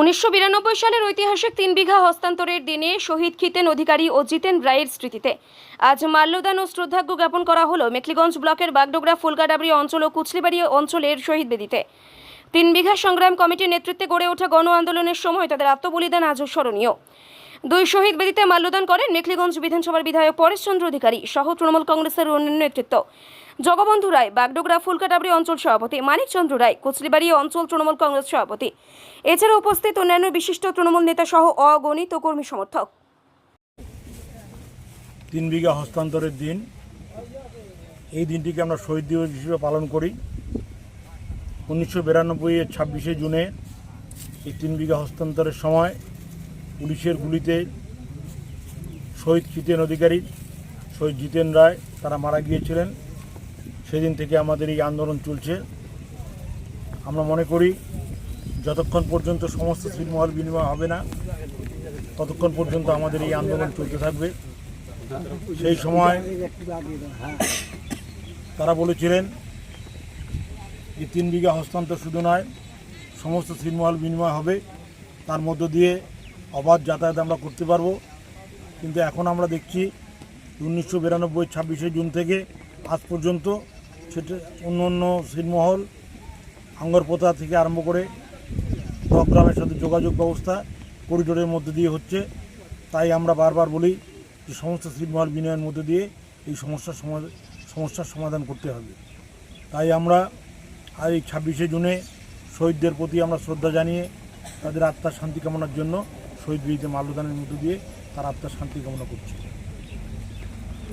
উনিশশো বিরানব্বই সালের ঐতিহাসিক তিন বিঘা হস্তান্তরের দিনে শহীদ খিতেন অধিকারী ও জিতেন রায়ের স্মৃতিতে। আজ মাল্যদান ও শ্রদ্ধাজ্ঞ জ্ঞাপন করা হলো মেখলিগঞ্জ ব্লকের বাগডোগরা ফুলগাডাবরি অঞ্চল ও কুচলিবাড়ি অঞ্চলের শহীদ বেদিতে। তিন বিঘা সংগ্রাম কমিটির নেতৃত্বে গড়ে ওঠা গণ আন্দোলনের সময় তাদের আত্মবলিদান আজও স্মরণীয়। দুই শহীদ বেদিতে মাল্যদান করেন মেখলিগঞ্জ বিধানসভার বিধায়ক পরেশচন্দ্র অধিকারী সহ তৃণমূল কংগ্রেসের অন্যান্য নেতৃত্ব। জগবন্ধু রায়, বাগডোগরা, ফুলকাটাবরি অঞ্চল সভাপতি মানিকচন্দ্র রায়, কুচলিবাড়ি অঞ্চল তৃণমূল কংগ্রেস সভাপতি। এছাড়া উপস্থিত অন্যান্য বিশিষ্ট তৃণমূল নেতা সহ অগণিত কর্মী সমর্থক। তিন বিঘা হস্তান্তরের দিন। এই দিনটিকে আমরা শহীদ দিবস হিসেবে পালন করি। উনিশশো বিরানব্বইয়ের ছাব্বিশে জুনে এই তিন বিঘা হস্তান্তরের সময় পুলিশের গুলিতে শহীদ জিতেন অধিকারী, শহীদ জিতেন রায়, তারা মারা গিয়েছিলেন। সেদিন থেকে আমাদের এই আন্দোলন চলছে। আমরা মনে করি, যতক্ষণ পর্যন্ত সমস্ত সিলমহল বিনিময় হবে না, ততক্ষণ পর্যন্ত আমাদের এই আন্দোলন চলতে থাকবে। সেই সময় তারা বলেছিলেন যে, তিন বিঘা হস্তান্তর শুধু নয়, সমস্ত ছিনমহল বিনিময় হবে। তার মধ্য দিয়ে অবাধ যাতায়াত আমরা করতে পারব। কিন্তু এখন আমরা দেখছি উনিশশো বিরানব্বই, ছাব্বিশে জুন থেকে আজ পর্যন্ত সেটা অন্য অন্য ছিনমহল আঙ্গরপোতা থেকে আরম্ভ করে গ্রামের সাথে যোগাযোগ ব্যবস্থা করিডোরের মধ্যে দিয়ে হচ্ছে। তাই আমরা বারবার বলি যে সমস্ত ছিটমহল বিনয়ের মধ্যে দিয়ে এই সমস্যার সমস্যার সমাধান করতে হবে। তাই আমরা এই ছাব্বিশে জুনে শহীদদের প্রতি আমরা শ্রদ্ধা জানিয়ে তাদের আত্মার শান্তি কামনার জন্য শহীদ বিহিতে মাল্যদানের মধ্য দিয়ে তার আত্মার শান্তি কামনা করছি।